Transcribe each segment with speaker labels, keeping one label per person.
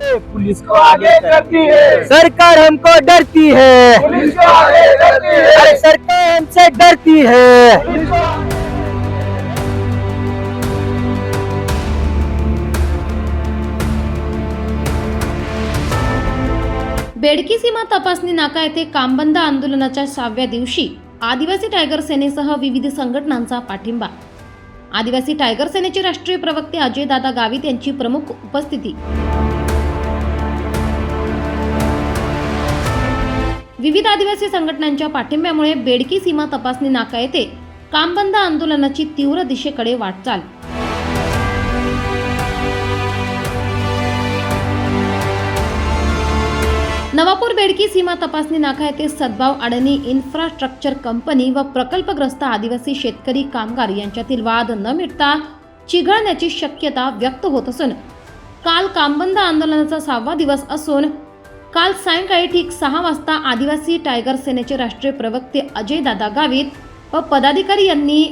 Speaker 1: Police को आगे करती है।
Speaker 2: सरकार हमको डरती है।
Speaker 1: पुलिस को आगे करती है।
Speaker 2: अरे सरकार हमसे डरती है।
Speaker 1: पुलिस को
Speaker 3: बेडकी सीमा तपासणी नाका येथे कामबंद आंदोलनाच्या सहाव्या दिवशी आदिवासी टायगर सेनेसह विविध संघटनांचा पाठिंबा. आदिवासी टायगर सेनेचे राष्ट्रीय प्रवक्ते अजयदादा गावित यांची प्रमुख उपस्थिती. विविध आदिवासी संघटनांच्या पाठिंब्यामुळे बेडकी सीमा तपासणी नाका येथे कामबंद आंदोलनाची तीव्र दिशेकडे वाटचाल. नवापूर बेडकी सीमा तपासणी नाका येथे सद्भाव अडणी इन्फ्रास्ट्रक्चर कंपनी व प्रकल्पग्रस्त आदिवासी शेतकरी कामगार यांच्यातील वाद न मिटता चिघळण्याची शक्यता व्यक्त होत असून काल कामबंद आंदोलनाचा सहावा दिवस असून काल सायंकाळी ठीक सहा वाजता आदिवासी टायगर सेनेचे राष्ट्रीय प्रवक्ते अजय दादा गावित व पदाधिकारी यांनी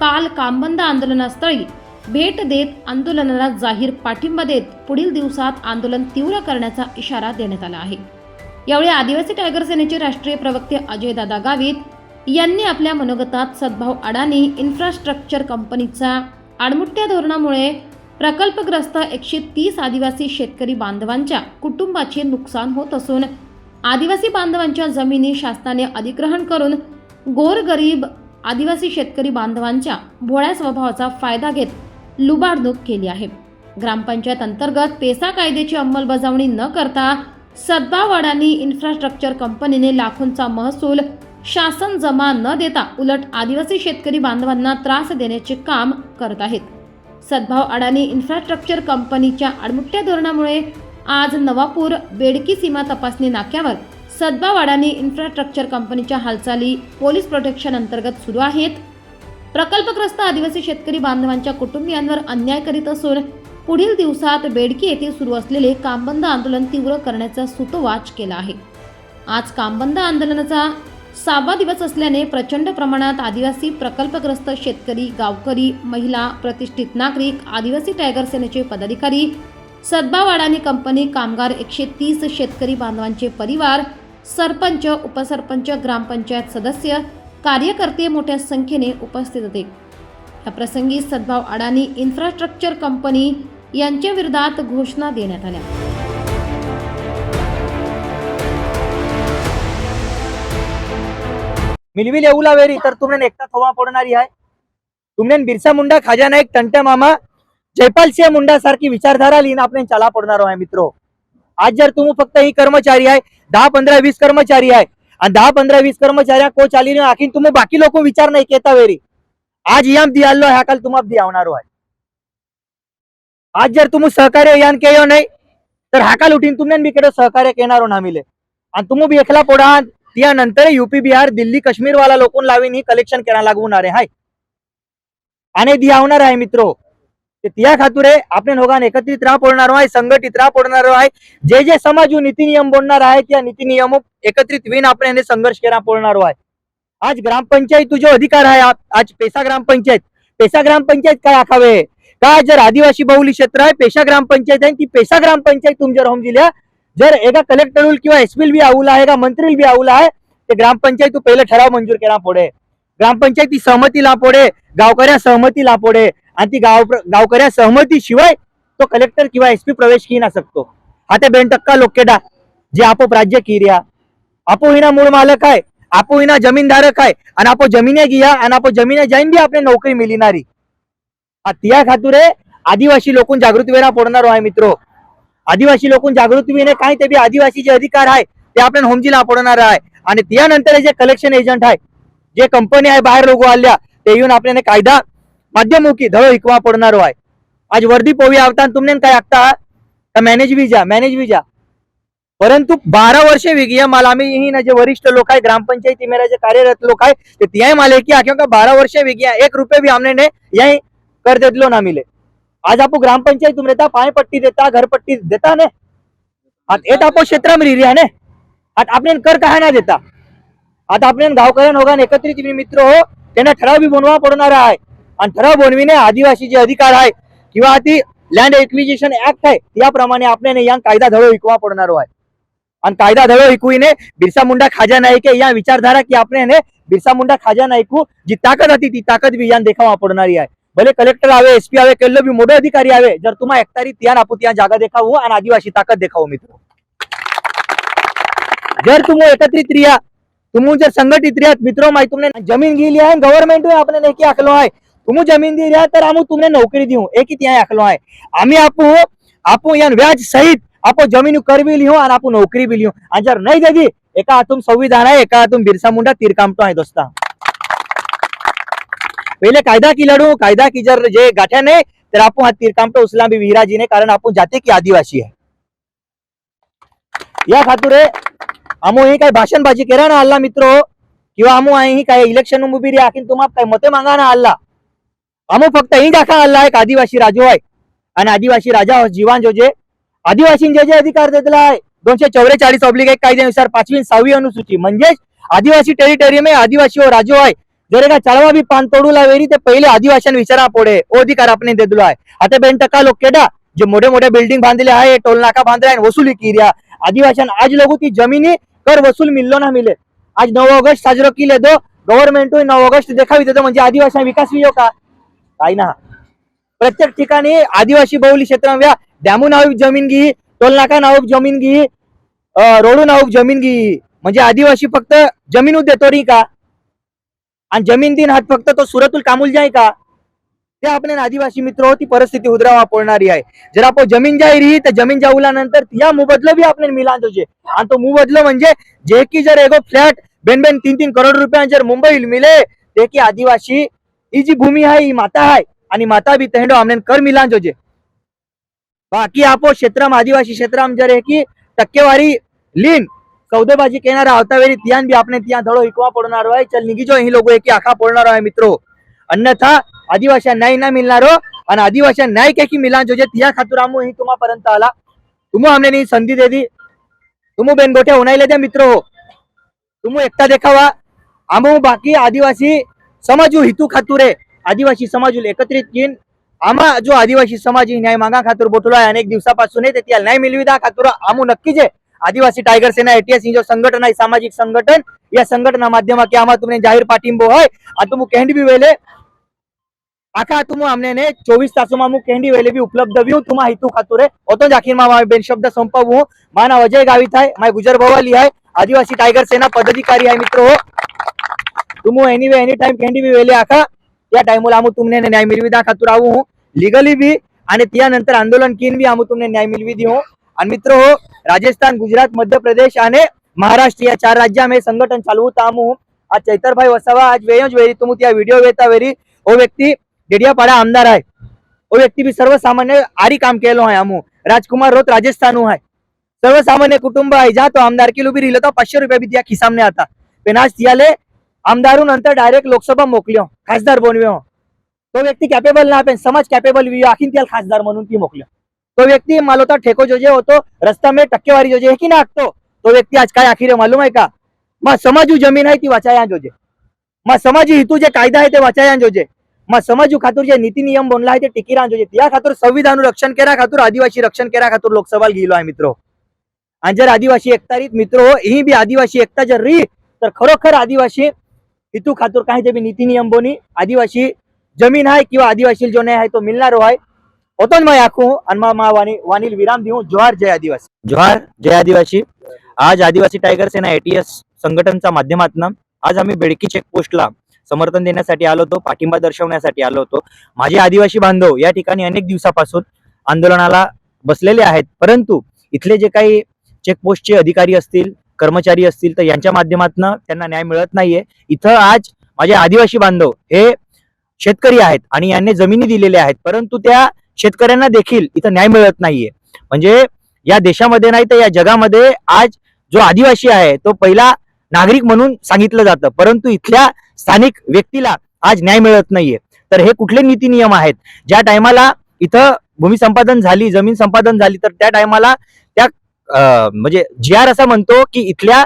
Speaker 3: काल कामबंद आंदोलनास्थळी भेट देत आंदोलनाला जाहीर पाठिंबा देत पुढील दिवसात आंदोलन तीव्र करण्याचा इशारा देण्यात आला आहे. यावेळी आदिवासी टायगर सेनेचे राष्ट्रीय प्रवक्ते अजय दादा गावित यांनी आपल्या मनोगतात सद्भाव अडाणी इन्फ्रास्ट्रक्चर कंपनीचा आडमुठ्या धोरणामुळे प्रकल्पग्रस्त एकशे तीस आदिवासी शेतकरी बांधवांच्या कुटुंबाचे नुकसान होत असून आदिवासी बांधवांच्या जमिनी शासनाने अधिग्रहण करून गोरगरीब आदिवासी शेतकरी बांधवांच्या भोळ्या स्वभावाचा फायदा घेत लुबाडणूक केली आहे. ग्रामपंचायत अंतर्गत पेसा कायद्याची अंमलबजावणी न करता सद्भावाडानी इन्फ्रास्ट्रक्चर कंपनीने लाखोंचा महसूल शासन जमा न देता उलट आदिवासी शेतकरी बांधवांना त्रास देण्याचे काम करत आहेत. सद्भाव अडाणी इन्फ्रास्ट्रक्चर कंपनीच्या आडमुठ्या धोरणामुळे आज नवापूर बेडकी सीमा तपासणी नाक्यावर सद्भाव अडाणी इन्फ्रास्ट्रक्चर कंपनीच्या हालचाली पोलीस प्रोटेक्शन अंतर्गत सुरू आहेत. प्रकल्पग्रस्त आदिवासी शेतकरी बांधवांच्या कुटुंबियांवर अन्याय करीत असून पुढील दिवसात बेडकी येथे सुरू असलेले कामबंद आंदोलन तीव्र करण्याचा सुतोवाच केला आहे. आज कामबंद आंदोलनाचा सहावा दिवस असल्याने प्रचंड प्रमाणात आदिवासी प्रकल्पग्रस्त शेतकरी गावकरी महिला प्रतिष्ठित नागरिक आदिवासी टायगर सेनेचे पदाधिकारी सद्भावाडानी कंपनी कामगार एकशे तीस शेतकरी बांधवांचे परिवार सरपंच उपसरपंच ग्रामपंचायत सदस्य कार्यकर्ते मोठ्या संख्येने उपस्थित होते. या प्रसंगी सद्भाव अडाणी इन्फ्रास्ट्रक्चर कंपनी यांच्या विरोधात घोषणा देण्यात आल्या.
Speaker 2: मिलविल येऊला वेरी तर तुमने एकटा थोवा पडणारी आहे तुमने बिरसा मुंडा खाजा नाईक टंट्या मामा जयपाल सिंह मुंडा सारखी विचारधारा लिहिन आपण चाला पडणार हो, आहे मित्र. आज जर तुम्ही फक्त ही कर्मचारी आहे दहा पंधरा वीस कर्मचारी आहे आणि दहा पंधरा वीस कर्मचारी को चाली आखीन तुम्ही बाकी लोक विचार नाही केता वेरी. आज याम दियालो ह्या काल तुम्हाला दियावणार आहे हो, आज जर तुम्ही सहकार्य यान केयो नाही तर हाकाल उठीन तुमने बी केडो सहकार्य केणार हो, आम्ही आणि तुम्ही बी एकला पोडा त्यानंतर युपी बिहार दिल्ली काश्मीर वाला लोकून लावीन ही कलेक्शन करायला लागवणार आहे. आणि दियावणार आहे मित्रो. त्या खातुरे आपण दोघांना एकत्रित राह पडणार आहे संघटित राह पडणार आहे. जे जे समाज नीती नियम बोलणार आहे त्या नीती नियम एकत्रित विन आपण संघर्ष करा पडणार आहे. आज ग्रामपंचायत तुझे अधिकार आहे. आज पेसा ग्रामपंचायत. पेसा ग्रामपंचायत काय आखावे? का जर आदिवासी बहुली क्षेत्र आहे पेशा ग्रामपंचायत आहे ती पेशा ग्रामपंचायत तुमच्या होम दिल्या जर एका कलेक्टर किंवा एसपी बी आऊला आहे का मंत्री बी आऊला आहे ते ग्रामपंचायत तू पहिले ठराव मंजूर केला पुढे. ग्रामपंचायत ती सहमती लापोडे गावकऱ्या सहमती लापोडे आणि ती गाव गावकऱ्या सहमती शिवाय तो कलेक्टर किंवा एसपी प्रवेश की ना शकतो. आता बेन टक्का लोकेडा जे आपोप राज्य किर्या. आपो हिना मूळ मालक आहे आपो हिना जमीनधारक आहे आणि आपो जमिने घ्या आणि आपो जमिने जाईन बी आपली नोकरी मिळणारी त्या खातुरे आदिवासी लोकून जागृती वेळा पडणार आहे मित्र. आदिवासी लोकून जागृती विने काय ते बी आदिवासी जे अधिकार आहे ते आपण होमजीला पडणार आहे. आणि त्यानंतर जे कलेक्शन एजंट आहे जे कंपनी आहे बाहेर लोक आल्या ते येऊन आपल्याने कायदा माध्यमुखी धडो हिकवा पडणार आहे आज वर्दी पोवी आवता तुमने काय आखता? मॅनेज विजा मॅनेज विजा परंतु बारा वर्षे वेगळी मला. आम्ही ही ना जे वरिष्ठ लोक आहे ग्रामपंचायती मेरा जे कार्यरत लोक आहे ते तियाही माले की क्योंकि बारा वर्षे वेगळी एक रुपये भी हमने ने यही कर देतलो ना मिले. आज आपको ग्राम पंचायत तुम रहता पाए पट्टी देता घर पट्टी देता ने? आता आपको क्षेत्र में रिया ने? आता आपने कर कहा ना देता? आता आपण गावकऱ्या होगा एकत्रित मित्र हो त्यांना ठराव बी बनवा पडणार आहे आणि ठराव बनविणे आदिवासी जे अधिकार आहे किंवा ती लँड एक्विजिशन ऍक्ट आहे त्याप्रमाणे आपण या कायदा धडो शिकवा पडणार आहे। आणि कायदा धडो शिकवीने बिरसा मुंडा खाजा नाईके या विचारधारा की आपण बिरसा मुंडा खाजा नाईकू जी ताकद होती ती ताकद बी यान देखावा पडणारी आहे। भले कलेक्टर आवे एसपी आवे केल्लो भी मोठे अधिकारी आवे जर तुम्हा एकतारी तिया नापू तिया जागा देखावू आणि आदिवासी ताकद देखावू मित्र जर तुम्ही एकत्रित रिया तुम्ही जर संघटित रिया मित्रो माहिती तुमने जमीन गेली आहे गव्हर्नमेंट आपण नेकी आखलो आहे तुम्ही जमीन दी रिया तर आम्ही तुमने नोकरी देऊ एक तिया आखलो आहे आम्ही आपू आपू या व्याज सहित आपो जमीन कर भी लिहू आणि आपू नोकरी भी लिहू आणि जर नाही देगी एका हातून संविधान आहे एका हातून बिरसा मुंडा तीरकामटो आहे दोस्ता पहले कायदा की लड़ू कायदा की जर जे गाठ्या नाही तर आपण हा तीरकामटो उचला बी विराजीने कारण आपण जाते की आदिवासी आहे या खातुरे आमो ही काय भाषणबाजी केला ना हल्ला मित्र? किंवा आमो ही काय इलेक्शन उभी रे आखीन तुम्हाला काय मते मागा ना हल्ला आमो फक्त ही दाखा हल्ला एक आदिवासी राजो आहे। आणि आदिवासी राजा हो जीवान जो जे आदिवासी जे जे अधिकार देतला आहे दोनशे चौवेचाळीस ऑब्लिक एक कायद्यानुसार पाचवी सहावी अनुसूची. म्हणजेच आदिवासी टेरिटरी में आदिवासी हो राजू आहे. जर का चळवा बी पान तोडूला वेरी ते पहिले आदिवासीन विचारा पुढे. ओ अधिकार आपण देतलो आहे आता बेन टक्का लोक केडा? जे मोठे मोठे बिल्डिंग बांधले आहे टोल नाका बांधले आहे वसुली किर्या. आदिवासी आज लोक ती जमिनी कर वसूल मिळलो ना मिले. आज नऊ ऑगस्ट साजरो केले दो गव्हर्नमेंट नऊ ऑगस्ट देखावी देतो म्हणजे आदिवासी विकास वियो का काही ना. प्रत्येक ठिकाणी आदिवासी बहुली क्षेत्र डॅमू नाऊक जमीन घे टोल नाका जमीन घे रोडू नाऊक जमीन घे. म्हणजे आदिवासी फक्त जमीन देतो री का? आणि जमीन दिन हात फक्त तो सुरतुल कामूल जाय का? ते आपण आदिवासी मित्र हो ती परिस्थिती उदरावा पडणारी आहे. जर आपण जमीन जाय री तर जमीन जाऊल्यानंतर या मुबदलं बी आपण मिळान तुझे आणि तो मुबदलं म्हणजे जे की जर एगो फ्लॅट बेन बेन तीन तीन करोड रुपया जर मुंबई मिले ते की आदिवासी ही जी भूमी आहे ही माता आहे आणि माता बी तेंडो आमने कर मिलान जोजे बाकी आपो क्षेत्रम आदिवासी क्षेत्रम जर है की टक्केवारी लीन सौदेबाजी केणार आवता वेळी तियान बी આપણે ત્યાં ધડો ઈકવા પડનારો હોય ચલ નીકળી જો અહીં લોકો એકી આખા પડનારો હોય મિત્રો અન્યથા આદિવાસી ન્યાય ના મિલનારો અને આદિવાસી ન્યાય કે મિલાન જોજે ત્યાં ખાતર આમો અહીં તુમા પરંત આલા तुम हमने नहीं संधि दे दी तुम बेन गोठे उन्हायला द्या मित्र हो तुम एकटा देखावा आमो बाकी आदिवासी समाजू हितू खातुरे आदिवासी समाज एकत्रित येईन आम्हा जो आदिवासी समाज ही न्याय मागा खातूर बोटलो आहे अनेक दिवसापासून आहे, ते त्याला न्याय मिळविदा खातूर आमू नक्कीच आहे आदिवासी टायगर सेना एटीएस ही जो संघटन आहे सामाजिक संघटन या संघटना माध्यमाके आम्हा तुम्ही जाहीर पाठिंबो आहे आणि तुम केंडी बी वेले आखा तुम हमने चोवीस तासों में केंडी वेले भी उपलब्ध व्यू तुम्हा हितू खातुरे ओतो जाखीर मा बेन शब्द संपवू माना अजय गावित आहे माय गुजर भवाली आहे आदिवासी टायगर सेना पदाधिकारी आहे मित्र. हो तुम एनीवे एनी टाइम केंडी बी वेले आखा त्या टाइमला आमू तुमने न्याय मिळविदा खातूर आऊ लिगली बी आणि त्यानंतर आंदोलन कीन बी आमू तुमने न्याय मिळवी देऊ आणि मित्र हो राजस्थान गुजरात मध्य प्रदेश आणि महाराष्ट्र या चार राज्यामध्ये संघटन चालवत आमू आज चैतरभाई वसावा आज वेयोज वेरी. तुम त्या व्हिडिओ वेता वेरी. ओ व्यक्ती डेडियापाडा आमदार आहे. ओ व्यक्ती बी सर्वसामान्य आरी काम केलो आहे आमू राजकुमार रोत राजस्थान आहे सर्वसामान्य कुटुंब आहे. ज्या तो आमदार किलो बी रिलो तो पाचशे रुपये बी त्या खिसामने आता. पण आज तियाले आमदारू नंतर डायरेक्ट लोकसभा मोकल्यो खासदार बनव्यो तो व्यक्ती कॅपेबल ना पण समाज कॅपेबल वियो आखीन त्याला खासदार म्हणून ती मोकल्यो तो व्यक्ती मालवता ठेको जो जे होतो रस्ता में टक्केवारी जो जे है की ना आखतो तो व्यक्ती आज काय आखिर मालूम आहे का? मग समाजू जमीन आहे ती वाचाया जोजे मग समाजी हितू जे कायदा आहे ते वाचाया जोजे मग समाजू खातूर जे नीती नियम बनला आहे ते टिकिरा जोजे या खातूर संविधान रक्षण केरा खातूर आदिवासी रक्षण केरा खातूर लोकसभा गेलो आहे मित्र. आणि जर आदिवासी एकतारीत मित्र हो ही बी आदिवासी एकता जर री तर खरोखर आदिवासी हितू खातूर काही ते बी नीती नियम बोनी आदिवासी जमीन आहे किंवा आदिवासी जो नाही आहे तो मिळणार आहे होतो मैं आखू आणि मा मा वाणी वाणील विराम देऊ जोहार जय आदिवासी जोहार जय आदिवासी आज आदिवासी टायगर सेना एटीएस संघटनच्या माध्यमातून आज आम्ही बेडकी चेकपोस्टला समर्थन देण्यासाठी आलो होतो पाठिंबा दर्शवण्यासाठी आलो होतो माझे आदिवासी बांधव या ठिकाणी अनेक दिवसापासून आंदोलनाला बसलेले आहेत परंतु इथले जे काही चेकपोस्टचे अधिकारी असतील कर्मचारी असतील तर यांच्या माध्यमातून त्यांना न्याय मिळत नाहीये इथं आज माझे आदिवासी बांधव हे शेतकरी आहेत आणि यांनी जमिनी दिलेल्या आहेत परंतु त्या शेतकऱ्यांना देखील इथं न्याय मिळत नाहीये. म्हणजे या देशामध्ये नाही तर या जगामध्ये आज जो आदिवासी आहे तो पहिला नागरिक म्हणून सांगितलं जातं. परंतु इथल्या स्थानिक व्यक्तीला आज न्याय मिळत नाहीये. तर हे कुठले नीती नियम आहेत? ज्या टायमाला इथं भूमी संपादन झाली जमीन संपादन झाली तर त्या टायमाला त्या म्हणजे जी आर असा म्हणतो की इथल्या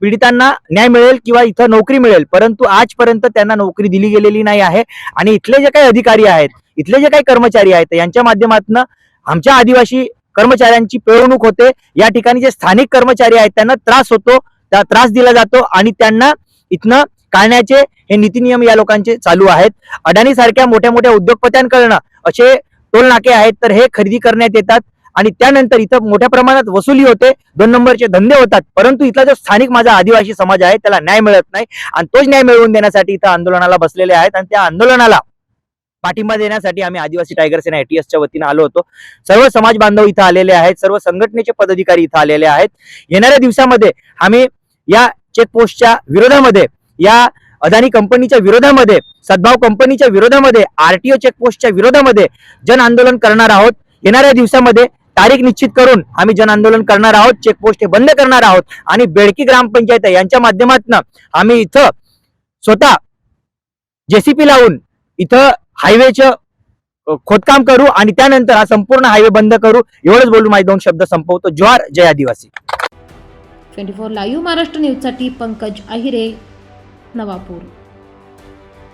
Speaker 2: पीडितांना न्याय मिळेल किंवा इथं नोकरी मिळेल. परंतु आजपर्यंत त्यांना नोकरी दिली गेलेली नाही आहे. आणि इथले जे काही अधिकारी आहेत इथले जे काही कर्मचारी आहेत यांच्या माध्यमातून आमच्या आदिवासी कर्मचाऱ्यांची पिळवणूक होते. या ठिकाणी जे स्थानिक कर्मचारी आहेत त्यांना त्रास होतो त्या त्रास दिला जातो आणि त्यांना इथनं काढण्याचे हे नीती नियम या लोकांचे चालू आहेत. अडाणी सारख्या मोठ्या मोठ्या उद्योगपत्यांकडनं असे टोल नाके आहेत तर हे खरेदी करण्यात येतात आणि त्यानंतर इथं मोठ्या प्रमाणात वसुली होते दोन नंबरचे धंदे होतात. परंतु इथला जो स्थानिक माझा आदिवासी समाज आहे त्याला न्याय मिळत नाही आणि तोच न्याय मिळवून देण्यासाठी इथं आंदोलनाला बसलेले आहेत आणि त्या आंदोलनाला पाठिंबा देण्यासाठी आम्ही आदिवासी टायगर सेना एटीएसच्या वतीनं आलो होतो. सर्व समाज बांधव इथं आलेले आहेत. सर्व संघटनेचे पदाधिकारी इथं आलेले आहेत. येणाऱ्या दिवसामध्ये आम्ही या चेकपोस्टच्या विरोधामध्ये या अदानी कंपनीच्या विरोधामध्ये सद्भाव कंपनीच्या विरोधामध्ये आरटीओ चेकपोस्टच्या विरोधामध्ये जन आंदोलन करणार आहोत. येणाऱ्या दिवसामध्ये तारीख निश्चित करून आम्ही जन आंदोलन करणार आहोत. चेकपोस्ट हे बंद करणार आहोत. आणि बेडकी ग्रामपंचायत यांच्या माध्यमातून आम्ही इथं स्वतः जेसीपी लावून इथं हायवेचं खोदकाम करू आणि त्यानंतर हा संपूर्ण हायवे बंद करू. एवढंच बोलून माझे दोन शब्द संपवतो. ज्वार जय आदिवासी.
Speaker 3: ट्वेंटी फोर लाईव्ह महाराष्ट्र न्यूजसाठी पंकज अहिरे नवापूर.